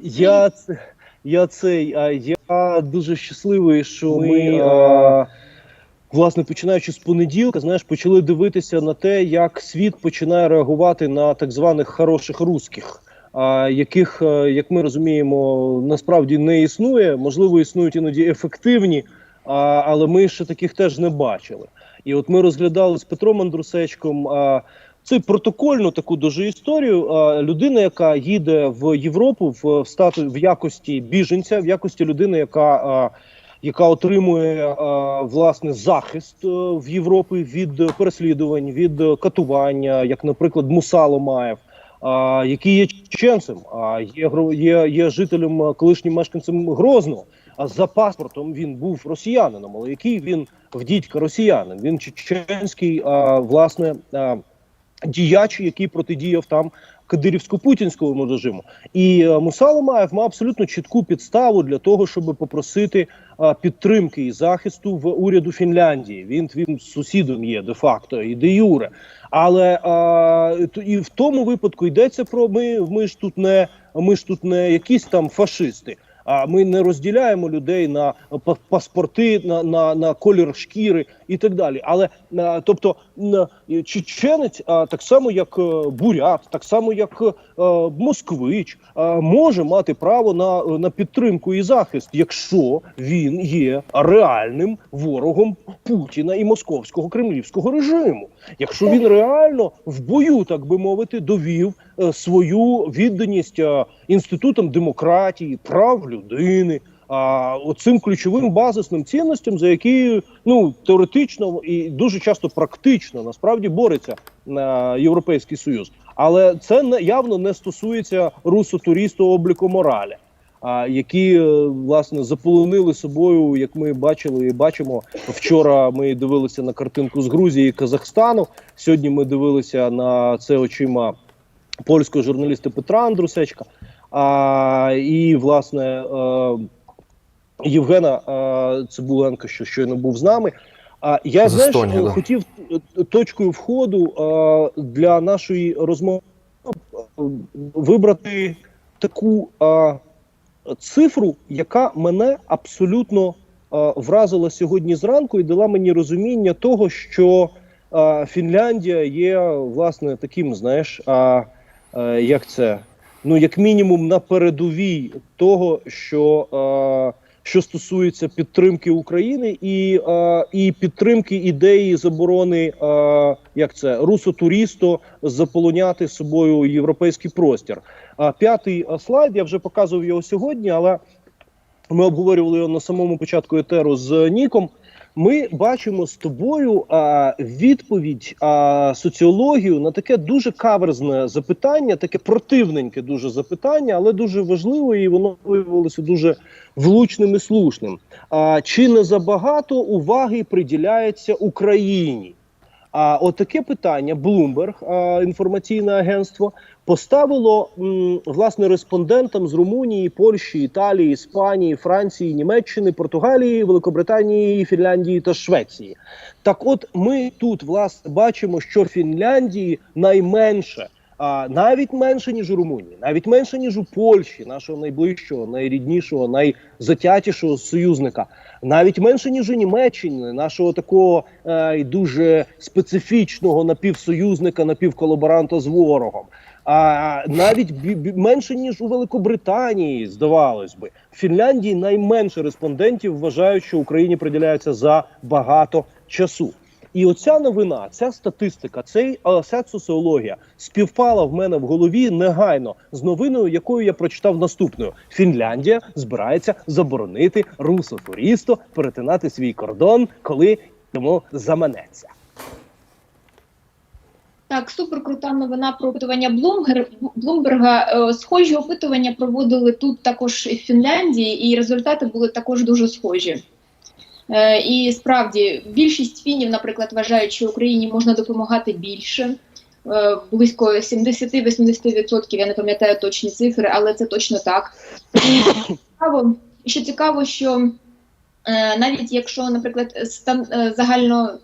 Я я цей. Я дуже щасливий, що ми. А, Власне, починаючи з понеділка, знаєш, почали дивитися на те, як світ починає реагувати на так званих хороших русських, а, яких, як ми розуміємо, насправді не існує. Можливо, існують іноді ефективні, а, але ми ще таких теж не бачили. І от ми розглядали з Петром Андрусечком а, цю протокольну таку дуже історію. А, людина, яка їде в Європу в, стату в якості біженця, в якості людини, яка яка отримує власне захист е, в Європі від переслідувань, від катування, як, наприклад, Мусало Маєв, який є чеченцем, а є, є, є жителем е, колишнім мешканцем Грозного. А за паспортом він був росіянином, але який він в дідька росіянин. Він чеченський, е, власне, діяч, який протидіяв там кадирівсько-путінському режиму. І е, Мусало Маєв мав абсолютно чітку підставу для того, щоб попросити е, підтримки і захисту в уряду Фінляндії. Він він сусідом є де-факто і де юре. Але е, то- і в тому випадку йдеться про ми. Ми ж тут не ми ж тут не якісь там фашисти. А ми не розділяємо людей на па- паспорти, на, на, на колір шкіри і так далі. Але е, тобто н- чеченець, так само як е, бурят, так само як е, москвич, е, може мати право на, на підтримку і захист, якщо він є реальним ворогом Путіна і московського кремлівського режиму. Якщо він реально в бою, так би мовити, довів е, свою відданість е, інститутам демократії, прав людини. А оцим ключовим базисним цінностям, за які ну теоретично і дуже часто практично насправді бореться на європейський союз, але це не явно не стосується русо-туристу обліку моралі, а які е, власне заполонили собою, як ми бачили і бачимо вчора. Ми дивилися на картинку з Грузії і Казахстану. Сьогодні ми дивилися на це очима польського журналіста Петра Андрусечка. А, і власне е, Євгена е, Цибуленка, що щойно був з нами. А я З знаєш, Естонії, да. хотів е, точкою входу для нашої розмови е, вибрати таку цифру, яка мене абсолютно е, вразила сьогодні зранку і дала мені розуміння того, що Фінляндія є власне таким, знаєш, а, як це? Ну, як мінімум, на передовій того, що, е, що стосується підтримки України і, е, і підтримки ідеї заборони, е, як це русо-турісто заполоняти собою європейський простір. А п'ятий слайд я вже показував його сьогодні, але ми обговорювали його на самому початку етеру з Ніком. Ми бачимо з тобою а, відповідь а, соціологію на таке дуже каверзне запитання, таке противненьке дуже запитання, але дуже важливе, і воно виявилося дуже влучним і слушним. А, чи не забагато уваги приділяється Україні? А от таке питання Bloomberg, інформаційне агентство, поставило власне респондентам з Румунії, Польщі, Італії, Іспанії, Франції, Німеччини, Португалії, Великобританії, Фінляндії та Швеції. Так, от ми тут власне бачимо, що Фінляндії найменше. А навіть менше ніж у Румунії, навіть менше ніж у Польщі, нашого найближчого, найріднішого, найзатятішого союзника, навіть менше ніж у Німеччині, нашого такого е, дуже специфічного напівсоюзника, напівколаборанта з ворогом. А навіть менше ніж у Великобританії, здавалось би, в Фінляндії найменше респондентів вважають, що Україні приділяється за багато часу. І оця новина, ця статистика, цей ця соціологія співпала в мене в голові негайно з новиною, якою я прочитав наступною: Фінляндія збирається заборонити русо-туристу перетинати свій кордон, коли йому заманеться. Так, супер крута новина про опитування Блумберга. Е, Схожі опитування проводили тут також і в Фінляндії, і результати були також дуже схожі. Е, І справді більшість фінів, наприклад, вважають, що Україні можна допомагати більше. Е, Близько 70-80%, я не пам'ятаю точні цифри, але це точно так. І цікаво, що цікаво, що е, навіть якщо, наприклад, стан загально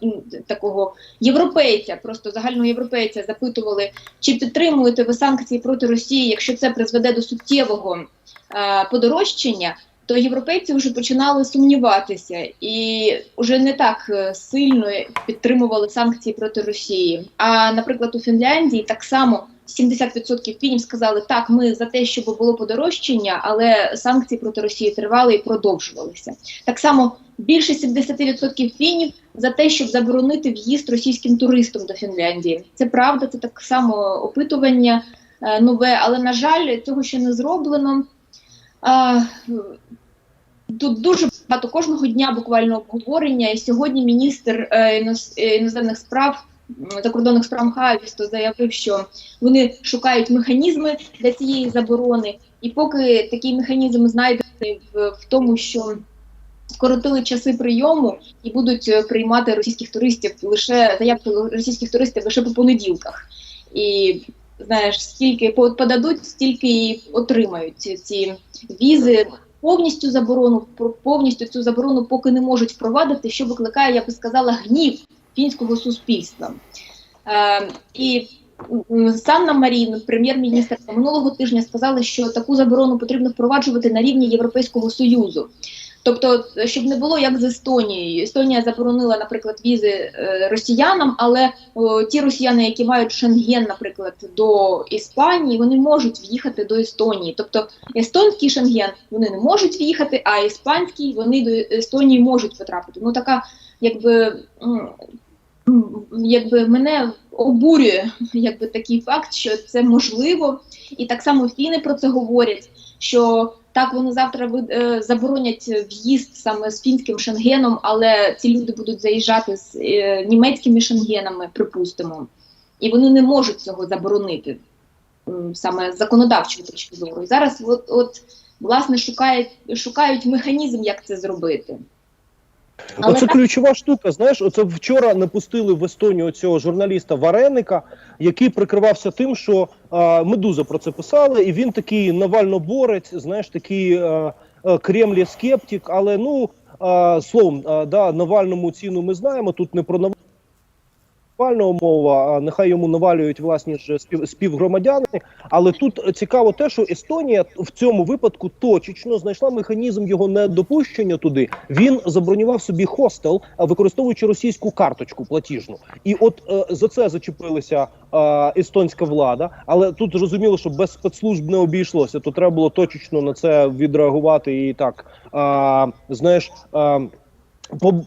такого європейця, просто загального європейця запитували, чи підтримуєте ви санкції проти Росії, якщо це призведе до суттєвого подорожчання, то європейці вже починали сумніватися і вже не так е, сильно підтримували санкції проти Росії. А наприклад, у Фінляндії так само 70% фінів сказали, так, ми за те, щоб було подорожчання, але санкції проти Росії тривали і продовжувалися. Так само більше 70% фінів за те, щоб заборонити в'їзд російським туристам до Фінляндії. Це правда, це так само опитування е, нове, але на жаль, цього ще не зроблено. Тут дуже багато кожного дня буквально обговорення. І сьогодні міністр е, е, іноземних справ закордонних справ Хавісто заявив, що вони шукають механізми для цієї заборони. І поки такий механізм знайдений в, тому, що скоротили часи прийому і будуть е, приймати російських туристів лише заявки російських туристів лише по понеділках. І знаєш, скільки подадуть, стільки і отримають ці візи. Повністю заборону повністю цю заборону поки не можуть впровадити, що викликає, я би сказала, гнів фінського суспільства. Е, і Санна Марін, прем'єр-міністр, минулого тижня сказала, що таку заборону потрібно впроваджувати на рівні Європейського союзу. Тобто, щоб не було як з Естонією. Естонія заборонила, наприклад, візи е, росіянам, але ті росіяни, які мають шенген, наприклад, до Іспанії, вони можуть в'їхати до Естонії. Тобто естонський шенген вони не можуть в'їхати, а іспанський вони до Естонії можуть потрапити. Ну така, якби. Якби мене обурює якби такий факт, що це можливо, і так само фіни про це говорять. Що так вони завтра е, заборонять в'їзд саме з фінським шенгеном, але ці люди будуть заїжджати з е, німецькими шенгенами, припустимо, і вони не можуть цього заборонити саме з законодавчої точки зору. І зараз от, от власне шукають, шукають механізм, як це зробити. Але Оце так- ключова штука. Знаєш, оце вчора не пустили в Естонію цього журналіста Вареника, який прикривався тим, що а, Медуза про це писала, і він такий навально-борець, знаєш, такий а, а, Кремлі скептик. Але ну а, словом, а, да, Навальному ціну ми знаємо. Тут не про Навального мова, а нехай йому навалюють власні ж спів, співгромадяни. Але тут цікаво те, що Естонія в цьому випадку точечно знайшла механізм його недопущення туди. Він забронював собі хостел, використовуючи російську карточку платіжну. І от е, за це зачепилася е, естонська влада. Але тут зрозуміло, що без спецслужб не обійшлося. То треба було точечно на це відреагувати і так. Е, знаєш. Е,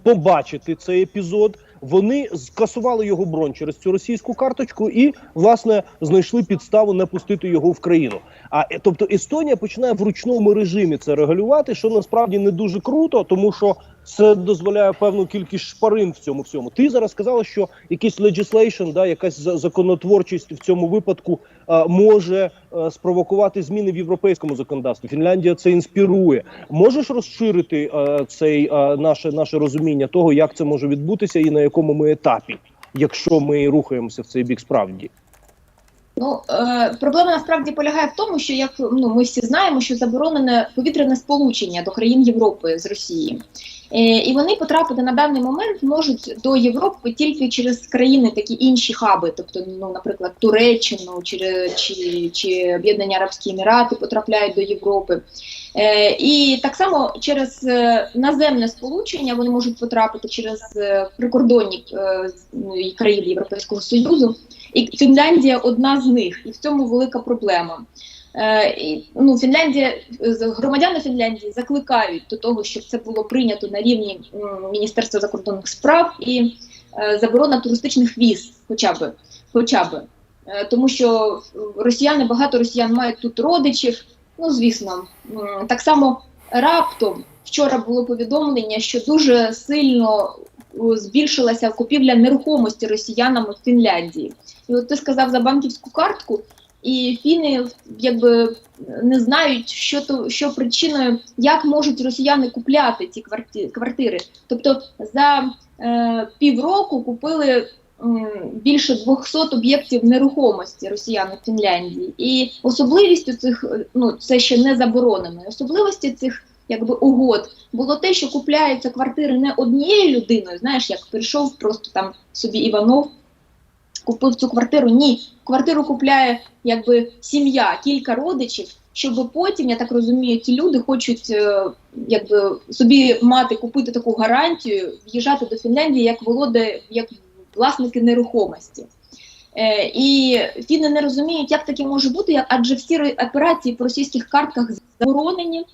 побачити цей епізод. Вони скасували його бронь через цю російську карточку і власне знайшли підставу не пустити його в країну. А е, тобто Естонія починає в ручному режимі це регулювати, що насправді не дуже круто, тому що це дозволяє певну кількість шпарин в цьому всьому. Ти зараз сказала, що якийсь legislation, да, якась за- законотворчість в цьому випадку е, може е, спровокувати зміни в європейському законодавстві. Фінляндія це інспірує. Можеш розширити е, цей е, наше наше розуміння того, як це може відбутися, і на якому ми етапі, якщо ми рухаємося в цей бік справді. Ну проблема насправді полягає в тому, що як ну ми всі знаємо, що заборонене повітряне сполучення до країн Європи з Росії. Е, і вони потрапити на даний момент можуть до Європи тільки через країни, такі інші хаби, тобто, ну, наприклад, Туреччину чи, чи, чи Об'єднані Арабські Емірати потрапляють до Європи. Е, і так само через е, наземне сполучення вони можуть потрапити через прикордонні е, з- ну, країн Європейського Союзу. І Фінляндія одна з них, і в цьому велика проблема. Е, ну, Фінляндія, громадяни Фінляндії закликають до того, щоб це було прийнято на рівні Міністерства закордонних справ і е, заборона туристичних віз, хоча б. Хоча б. Е, тому що росіяни, багато росіян мають тут родичів. Ну, звісно, так само раптом вчора було повідомлення, що дуже сильно збільшилася купівля нерухомості росіянами в Фінляндії. І от ти сказав за банківську картку, і фіни якби не знають, що то що причиною, як можуть росіяни купляти ці кварти- квартири. Тобто за е, півроку купили більше 200 об'єктів нерухомості росіяни в Фінляндії. І особливістю цих е, ну це ще не заборонено. Особливості цих якби угод було те, що купляються квартири не однією людиною. Знаєш, як прийшов просто там собі Іванов, купив цю квартиру. Ні, квартиру купляє якби сім'я, кілька родичів. щоб потім, я так розумію, ті люди хочуть е, якби собі мати купити таку гарантію, в'їжджати до Фінляндії як володе, як власники нерухомості. Е, і фіни не розуміють, як таке може бути, адже всі операції по російських картках заборонені,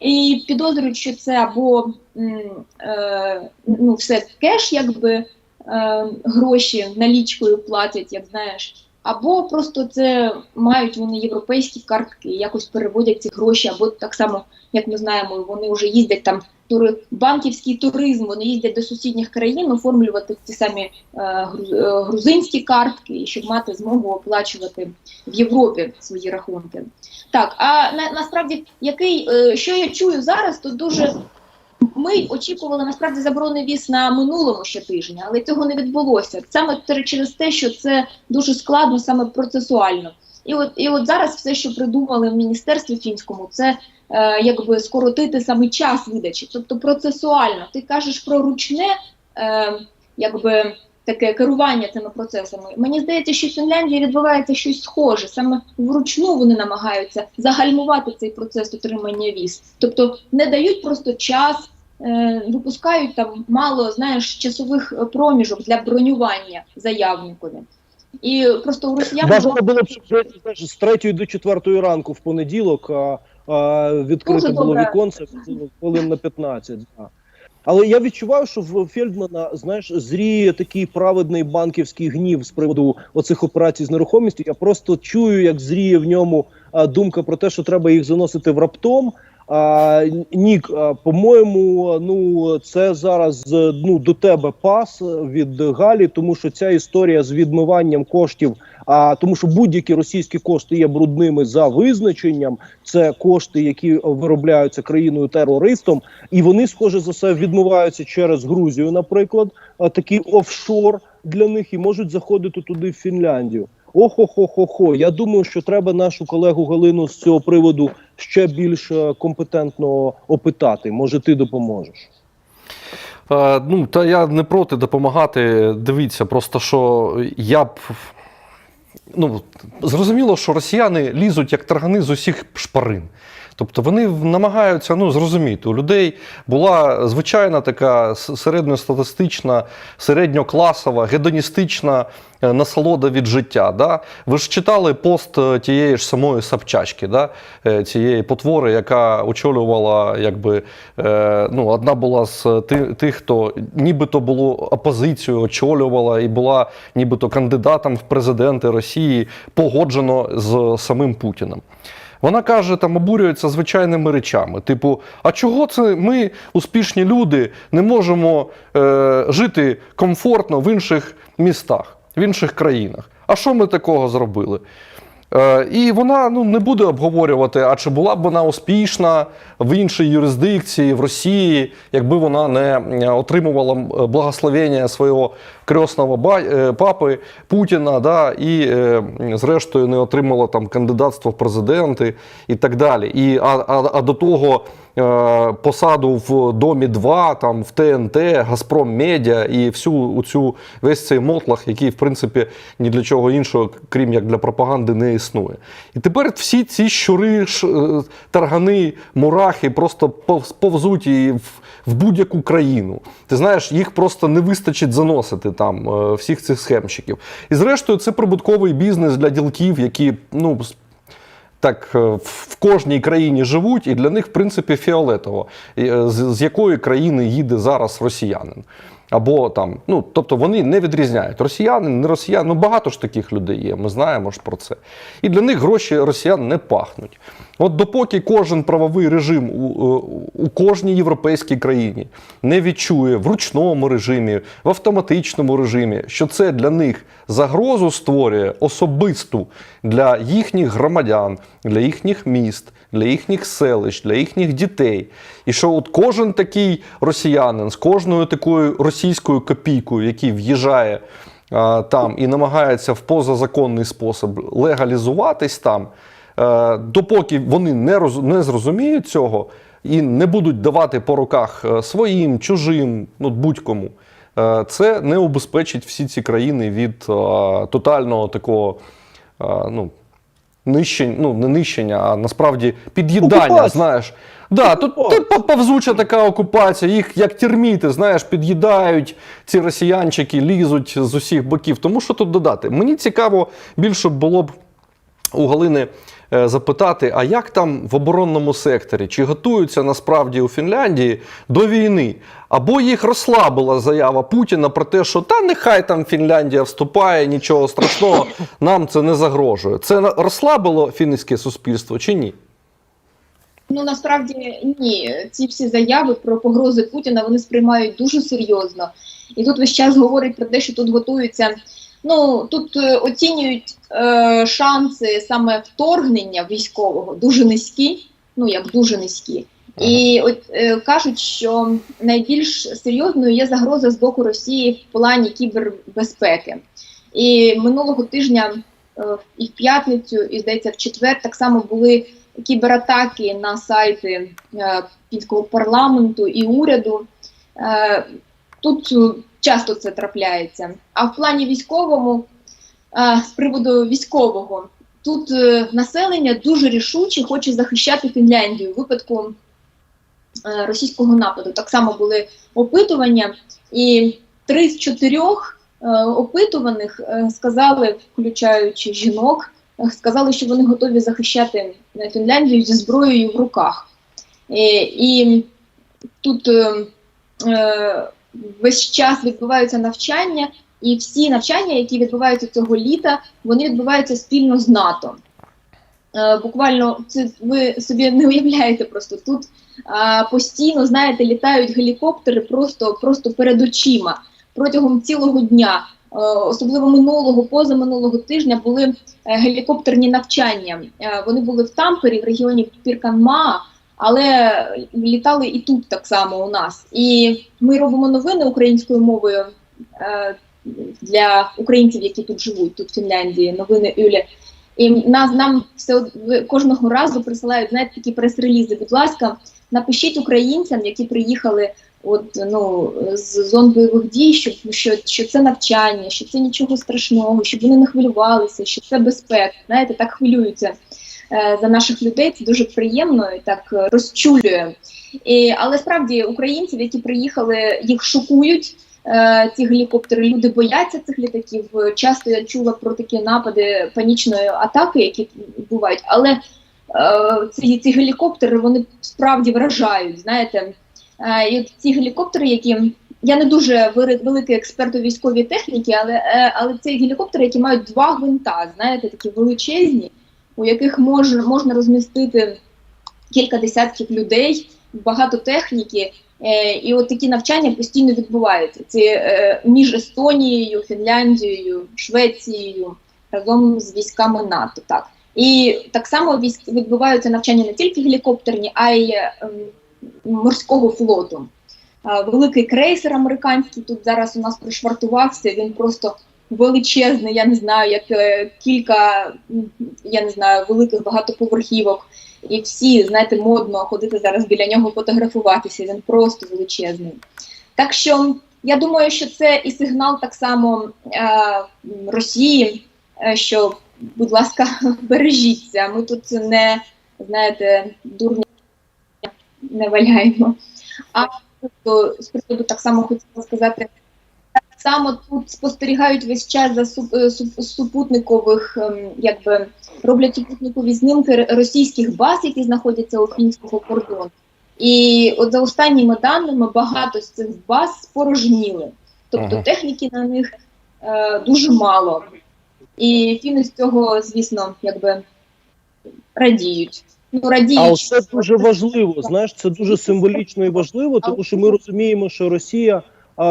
і підозрюють, що це або м, е, ну, все кеш, якби е, гроші налічкою платять, як знаєш, або просто це мають вони європейські картки, якось переводять ці гроші, або так само, як ми знаємо, вони вже їздять там тури, банківський туризм, вони їздять до сусідніх країн оформлювати ті самі е, е, грузинські картки, щоб мати змогу оплачувати в Європі свої рахунки. Так, а на, насправді, який, е, що я чую зараз, то дуже ми очікували насправді заборони віз на минулому ще тижні, але цього не відбулося. Саме через те, що це дуже складно, саме процесуально. І от, і от зараз все, що придумали в міністерстві фінському, це е, якби скоротити саме час видачі, тобто процесуально. Ти кажеш про ручне, е, якби таке керування цими процесами. Мені здається, що в Фінляндії відбувається щось схоже. Саме вручну вони намагаються загальмувати цей процес отримання віз. Тобто не дають просто час, випускають там мало знаєш часових е, проміжок для бронювання заявникові. І просто у росіян Бажано було б, знаєш, з третьої до четвертої ранку в понеділок а, а, відкрите Дуже було віконце хвилин на 15. Да. Але я відчуваю, що в Фельдмана, знаєш, зріє такий праведний банківський гнів з приводу оцих операцій з нерухомістю. Я просто чую, як зріє в ньому думка про те, що треба їх заносити в раптом. А, Нік, по-моєму, ну це зараз е, ну до тебе пас від Галі, тому що ця історія з відмиванням коштів. А тому, що будь-які російські кошти є брудними за визначенням, це кошти, які виробляються країною терористом, і вони, схоже за все, відмиваються через Грузію, наприклад, такий офшор для них і можуть заходити туди в Фінляндію. Охо-хо-хо-хо. Я думаю, що треба нашу колегу Галину з цього приводу ще більш е, компетентно опитати. Може, ти допоможеш. Е, ну, та я не проти допомагати. Дивіться, просто що я б. Ну, зрозуміло, що росіяни лізуть як таргани з усіх шпарин. Тобто вони намагаються ну, зрозуміти, у людей була звичайна така середньостатистична, середньокласова, гедоністична е, насолода від життя. Да? Ви ж читали пост е, тієї ж самої Собчачки, да? е, цієї потвори, яка очолювала, якби, ну, одна була з ти- тих, хто нібито було опозицію очолювала і була нібито кандидатом в президенти Росії, погоджено з самим Путіним. Вона каже, там обурюється звичайними речами. Типу, а чого це ми, успішні люди, не можемо е, жити комфортно в інших містах, в інших країнах? А що ми такого зробили? Е, і вона ну, не буде обговорювати, а чи була б вона успішна в іншій юрисдикції, в Росії, якби вона не е, отримувала благословення свого крісного ба- е, папи Путіна, да, і е, зрештою не отримала там кандидатство в президенти і так далі. І, а, а, а до того е, посаду в Домі 2, там, в ТНТ, Газпром Медіа і всю цю весь цей мотлах, який, в принципі, ні для чого іншого, крім як для пропаганди, не існує. І тепер всі ці щури, таргани, мурахи просто пов- повзуть і в, в будь-яку країну. Ти знаєш, їх просто не вистачить заносити там е, всіх цих схемщиків. І зрештою, це прибутковий бізнес для ділків, які ну. Так е, в кожній країні живуть, і для них, в принципі, фіолетово, е, з, з якої країни їде зараз росіянин. Або там, ну тобто вони не відрізняють росіянин, не росіян. Ну багато ж таких людей є. Ми знаємо ж про це. І для них гроші росіян не пахнуть. От допоки кожен правовий режим у, у- у кожній європейській країні не відчує в ручному режимі, в автоматичному режимі, що це для них загрозу створює особисту для їхніх громадян, для їхніх міст, для їхніх селищ, для їхніх дітей. І що от кожен такий росіянин з кожною такою російською копійкою, який в'їжджає там і намагається в позазаконний спосіб легалізуватись там, е, допоки вони не, роз, не зрозуміють цього і не будуть давати по руках е, своїм, чужим, ну будь-кому. е, Це не убезпечить всі ці країни від е, тотального такого е, ну, нищення, ну не нищення, а насправді під'їдання. Окупація. Знаєш, да, тут, Окупація. повзуча така окупація, їх як терміти, знаєш, під'їдають ці росіянчики, лізуть з усіх боків. Тому що тут додати? Мені цікаво більше було б у Галини е, запитати, а як там в оборонному секторі? Чи готуються насправді у Фінляндії до війни? Або їх розслабила заява Путіна про те, що та нехай там Фінляндія вступає, нічого страшного, нам це не загрожує. Це розслабило фінське суспільство чи ні? Ну насправді ні, ці всі заяви про погрози Путіна вони сприймають дуже серйозно. І тут весь час говорять про те, що тут готуються. Ну тут е, оцінюють е, шанси саме вторгнення військового дуже низькі, ну як дуже низькі. І от е, кажуть, що найбільш серйозною є загроза з боку Росії в плані кібербезпеки. І минулого тижня е, і в п'ятницю, і здається, в четвер так само були кібератаки на сайти е, фінського парламенту і уряду. Е, тут е, часто це трапляється. А в плані військовому, е, з приводу військового, тут е, населення дуже рішуче хоче захищати Фінляндію у випадку російського нападу. Так само були опитування, і три з чотирьох опитуваних сказали, включаючи жінок, сказали, що вони готові захищати Фінляндію зі зброєю в руках. І, і тут весь час відбуваються навчання, і всі навчання, які відбуваються цього літа, вони відбуваються спільно з НАТО. Е, буквально це ви собі не уявляєте просто тут постійно, знаєте, літають гелікоптери просто, просто перед очима протягом цілого дня. Е, Особливо минулого, позаминулого тижня були е, гелікоптерні навчання. Вони були в Тампері, в регіоні Пірканма, але літали і тут так само у нас. І ми робимо новини українською мовою е, для українців, які тут живуть, тут в Фінляндії, новини Юлі. І нас нам все кожного разу присилають знаєте, такі прес-релізи. Будь ласка, напишіть українцям, які приїхали от, ну, з зон бойових дій, щоб що, що це навчання, що це нічого страшного, щоб вони не хвилювалися, що це безпека. Знаєте, так хвилюються за наших людей. Це дуже приємно і так е, розчулює. І, але справді українців, які приїхали, їх шокують. е, Ці гелікоптери люди бояться цих літаків. Часто я чула про такі напади панічної атаки, які бувають, але е, ці, ці гелікоптери вони справді вражають. Знаєте, Е, і ці гелікоптери, які я не дуже великий експерт у військовій техніці, але, е, але це гелікоптери, які мають два гвинта, знаєте, такі величезні, у яких мож, можна розмістити кілька десятків людей, багато техніки. Е, і от такі навчання постійно відбуваються. Це е, між Естонією, Фінляндією, Швецією разом з військами НАТО. Так. І так само відбуваються навчання не тільки гелікоптерні, а й ем, морського флоту. Великий крейсер американський тут зараз у нас пришвартувався. Він просто величезний. Я не знаю, як е, кілька я не знаю, великих багатоповерхівок. І всі, знаєте, модно ходити зараз біля нього фотографуватися. Він просто величезний. Так що я думаю, що це і сигнал так само е, Росії, е, що, будь ласка, бережіться. Ми тут не знаєте, дурні не валяємо. А з приводу так само хотіла сказати, само тут спостерігають весь час за суп- е, суп- супутникових, ем, якби роблять супутникові знімки російських баз, які знаходяться у фінського кордону. І от за останніми даними багато з цих баз спорожніли. Тобто Ага. техніки на них е, дуже мало. І фіни з цього, звісно, якби радіють. Ну, радіють. А це дуже важливо. Знаєш, це дуже символічно і важливо, тому що ми розуміємо, що Росія,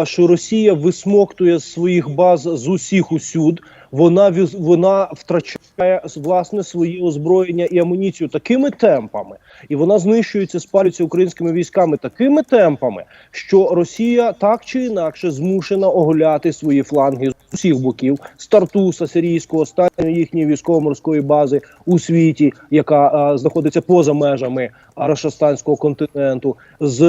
що Росія висмоктує з своїх баз з усіх усюд. Вона вона втрачає власне своє озброєння і амуніцію такими темпами, і вона знищується, спалюється українськими військами такими темпами, що Росія так чи інакше змушена оголяти свої фланги з усіх боків з Тартуса сирійського, останньої їхньої військово-морської бази у світі, яка а, знаходиться поза межами Рашастанського континенту, з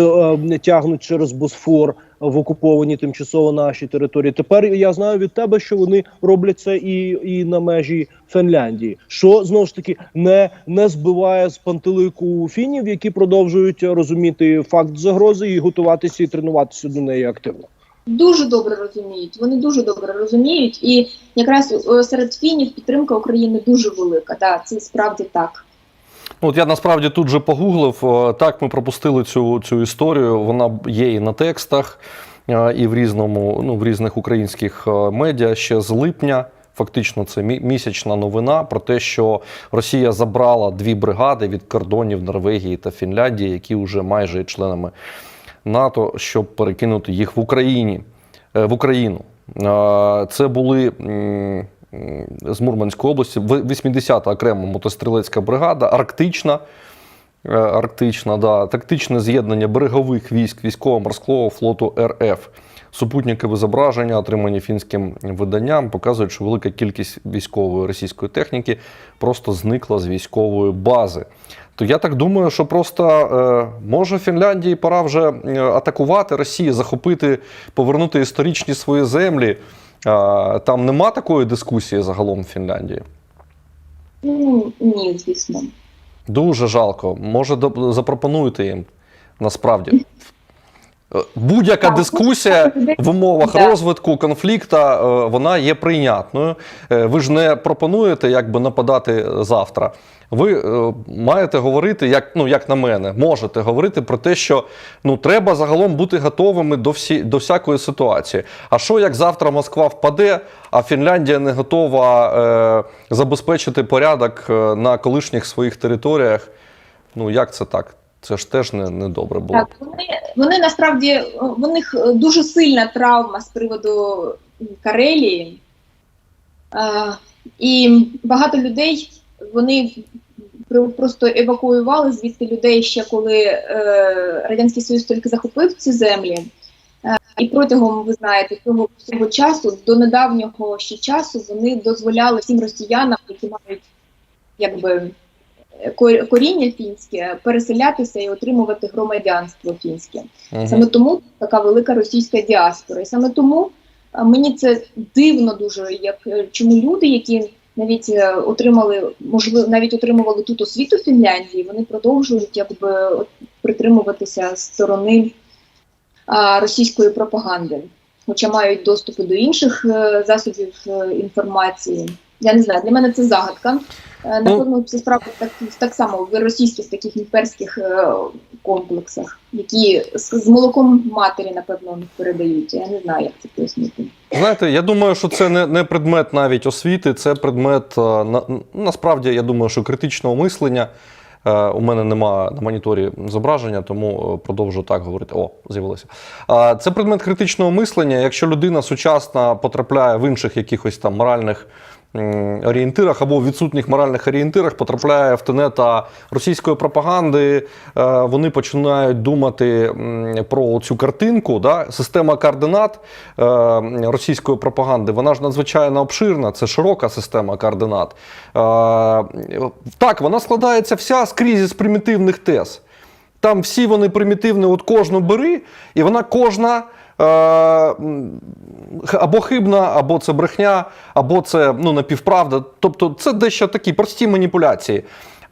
е, тягнуть через Босфор в окуповані тимчасово наші території. Тепер я знаю від тебе, що вони роблять це і, і на межі Фінляндії, що знову ж таки не, не збиває з пантелику фінів, які продовжують розуміти факт загрози і готуватися і тренуватися до неї активно. Дуже добре розуміють. Вони дуже добре розуміють, і якраз е, серед фінів підтримка України дуже велика. Да, це справді так. Ну, От я насправді тут же погуглив. е, Так, ми пропустили цю, цю історію. Вона є і на текстах, е, і в різному, ну, в різних українських е, медіа ще з липня. Фактично, це місячна новина про те, що Росія забрала дві бригади від кордонів Норвегії та Фінляндії, які вже майже є членами НАТО, щоб перекинути їх в Україні в Україну. Це були з Мурманської області 80-та окрема мотострілецька бригада, Арктична. е, Арктична, да, тактичне з'єднання берегових військ військово-морського флоту РФ. Супутникові зображення, отримані фінським виданням, показують, що велика кількість військової російської техніки просто зникла з військової бази. То я так думаю, що просто е, може Фінляндії пора вже е, атакувати Росію, захопити, повернути історичні свої землі. Там нема такої дискусії загалом в Фінляндії. Ну ні, звісно. Дуже жалко. Може, запропонуєте їм насправді. Е, Будь-яка дискусія в умовах розвитку конфлікту е, вона є прийнятною. Е, Ви ж не пропонуєте якби нападати завтра. Ви маєте говорити, як, ну, як на мене, можете говорити про те, що ну, треба загалом бути готовими до, всі, до всякої ситуації. А що як завтра Москва впаде, а Фінляндія не готова е, забезпечити порядок на колишніх своїх територіях? Ну як це так? Це ж теж не, не добре було. Так, вони, вони насправді в них дуже сильна травма з приводу Карелії. Е, і багато людей вони просто евакуювали звідти людей ще коли е, Радянський Союз тільки захопив ці землі. І протягом, ви знаєте, цього всього часу, до недавнього ще часу, вони дозволяли всім росіянам, які мають якби коріння фінське, переселятися і отримувати громадянство фінське. Мгм. Саме тому така велика російська діаспора. І саме тому мені це дивно дуже, як е, чому люди, які навіть е, отримали, можливо, навіть отримували тут освіту в Фінляндії, вони продовжують якби притримуватися сторони а, російської пропаганди, хоча мають доступи до інших е, засобів е, інформації. Я не знаю, для мене це загадка. Е, Напевно, це справа так, так само в російських таких імперських е, комплексах, які з, з молоком матері, напевно, передають. Я не знаю, як це пояснити. Знаєте, я думаю, що це не, не предмет навіть освіти, це предмет е, на, насправді, я думаю, що критичного мислення. У мене нема на моніторі зображення, тому продовжу так говорити. О, з'явилося. Це предмет критичного мислення. Якщо людина сучасна потрапляє в інших якихось там моральних орієнтирах або відсутніх моральних орієнтирах, потрапляє в тенета російської пропаганди, е, вони починають думати про цю картинку. Да? Система координат е, російської пропаганди, вона ж надзвичайно обширна, це широка система координат. Е, Так, вона складається вся скрізь із примітивних тез. Там всі вони примітивні, от кожну бери, і вона кожна. Е, Або хибна, або це брехня, або це ну, напівправда. Тобто це дещо такі прості маніпуляції.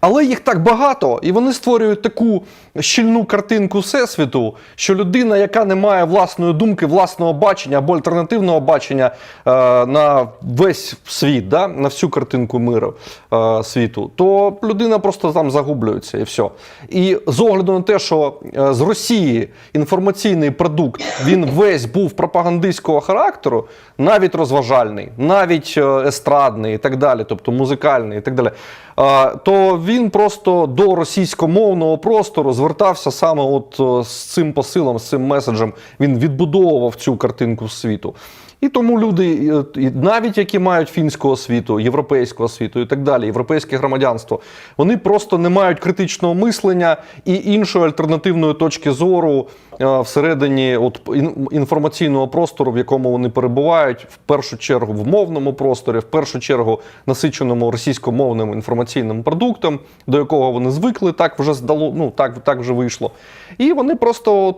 Але їх так багато, і вони створюють таку щільну картинку всесвіту, що людина, яка не має власної думки, власного бачення або альтернативного бачення е, на весь світ, да, на всю картинку миру е, світу, то людина просто там загублюється і все. І з огляду на те, що е, з Росії інформаційний продукт він весь був пропагандистського характеру, навіть розважальний, навіть е, естрадний і так далі, тобто музикальний і так далі. е, То він просто до російськомовного простору звертався саме от е, з цим посилом, з цим меседжем. Він відбудовував цю картинку світу. І тому люди, е, навіть які мають фінську освіту, європейську освіту і так далі, європейське громадянство, вони просто не мають критичного мислення і іншої альтернативної точки зору всередині от, ін- інформаційного простору, в якому вони перебувають, в першу чергу в мовному просторі, в першу чергу насиченому російськомовним інформаційним продуктом, до якого вони звикли, так вже здало, ну так, так вже вийшло. І вони просто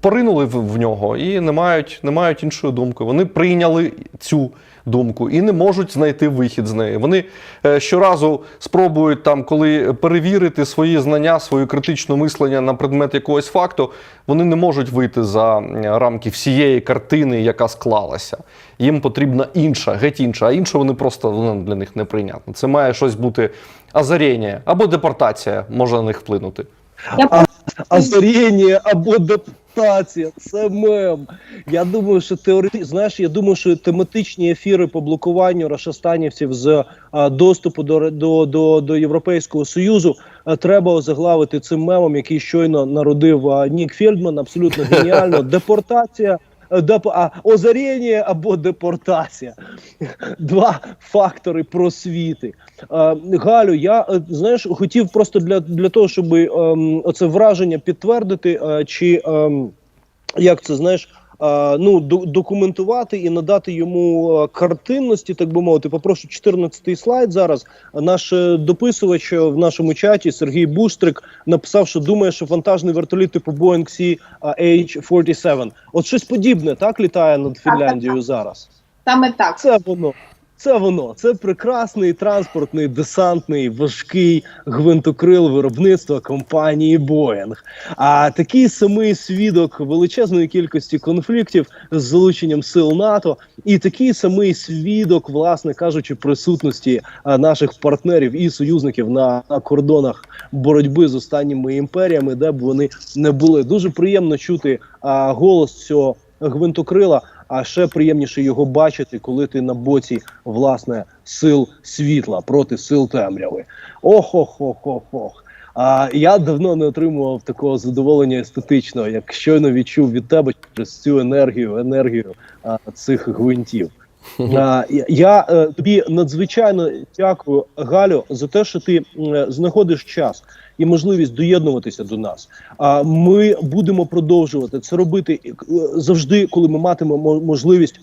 поринули в нього і не мають, не мають іншої думки. Вони прийняли цю думку і не можуть знайти вихід з неї. Вони е, щоразу спробують там, коли перевірити свої знання, своє критичне мислення на предмет якогось факту, вони не можуть вийти за рамки всієї картини, яка склалася. Їм потрібна інша, геть інша, а інша вони просто ну, для них неприйнятно. Це має щось бути озаріння або депортація може на них вплинути. Я Озаріння або депортація. Це мем. Я думаю, що теоретично, знаєш, я думаю, що тематичні ефіри по блокуванню рашастанівців з а, доступу до, до, до, до Європейського Союзу а, треба озаглавити цим мемом, який щойно народив а, Нік Фельдман. Абсолютно геніально. Депортація. Е, озаріння або депортація. Два фактори просвіти. Е, Галю, я е, знаєш, хотів просто для, для того, щоб ем, оце враження підтвердити, чи ем, як це знаєш. Е, Ну, до- документувати і надати йому е, картинності, так би мовити. Попрошу 14-й слайд зараз. Наш е, дописувач в нашому чаті Сергій Бустрик написав, що думає, що вантажний вертоліт типу Boeing Sea H-47. От щось подібне так літає над Фінляндією зараз. саме так. Це воно. Це воно. Це прекрасний транспортний, десантний, важкий гвинтокрил виробництва компанії Boeing. А такий самий свідок величезної кількості конфліктів з залученням сил НАТО, і такий самий свідок, власне кажучи, присутності наших партнерів і союзників на, на кордонах боротьби з останніми імперіями, де б вони не були. Дуже приємно чути голос цього гвинтокрила. А ще приємніше його бачити, коли ти на боці власне сил світла проти сил темряви. Ох, ох, ох, ох, ох. А я давно не отримував такого задоволення естетичного, як щойно відчув від тебе через цю енергію, енергію а, цих гвинтів. Я- е, тобі надзвичайно дякую, Галю, за те, що ти знаходиш час і можливість доєднуватися до нас. А ми будемо продовжувати це робити е, завжди, коли ми матимемо можливість.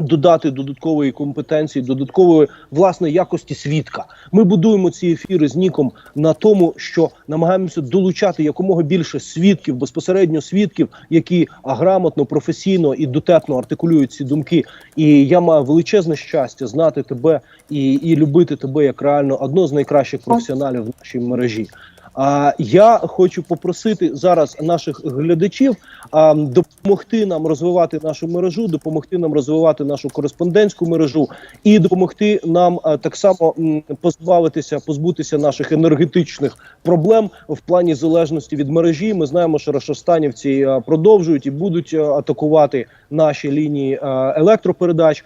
Додати додаткової компетенції, додаткової власне якості свідка. Ми будуємо ці ефіри з Ніком на тому, що намагаємося долучати якомога більше свідків, безпосередньо свідків, які грамотно, професійно і дотепно артикулюють ці думки. І я маю величезне щастя знати тебе і, і любити тебе як реально одного з найкращих професіоналів в нашій мережі. А я хочу попросити зараз наших глядачів а, допомогти нам розвивати нашу мережу, допомогти нам розвивати нашу кореспондентську мережу і допомогти нам а, так само позбавитися, позбутися наших енергетичних проблем в плані залежності від мережі. Ми знаємо, що рашостанівці а, продовжують і будуть атакувати наші лінії а, електропередач.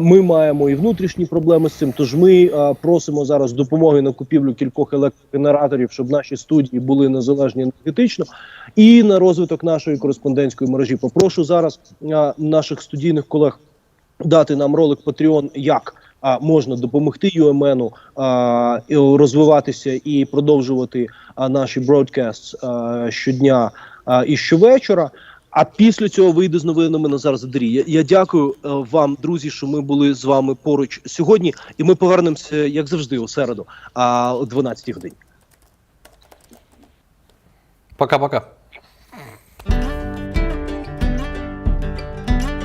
Ми маємо і внутрішні проблеми з цим. Тож ми просимо зараз допомоги на купівлю кількох електрогенераторів, щоб наші студії були незалежні енергетично, і на розвиток нашої кореспондентської мережі. Попрошу зараз наших студійних колег дати нам ролик Patreon, як можна допомогти ЮМНу а, розвиватися і продовжувати наші бродкаст щодня а, і щовечора. А після цього вийде з новинами Назар Задарій. Я, я дякую е, вам, друзі, що ми були з вами поруч сьогодні, і ми повернемося, як завжди, у середу, о 12 годині. Пока-пока.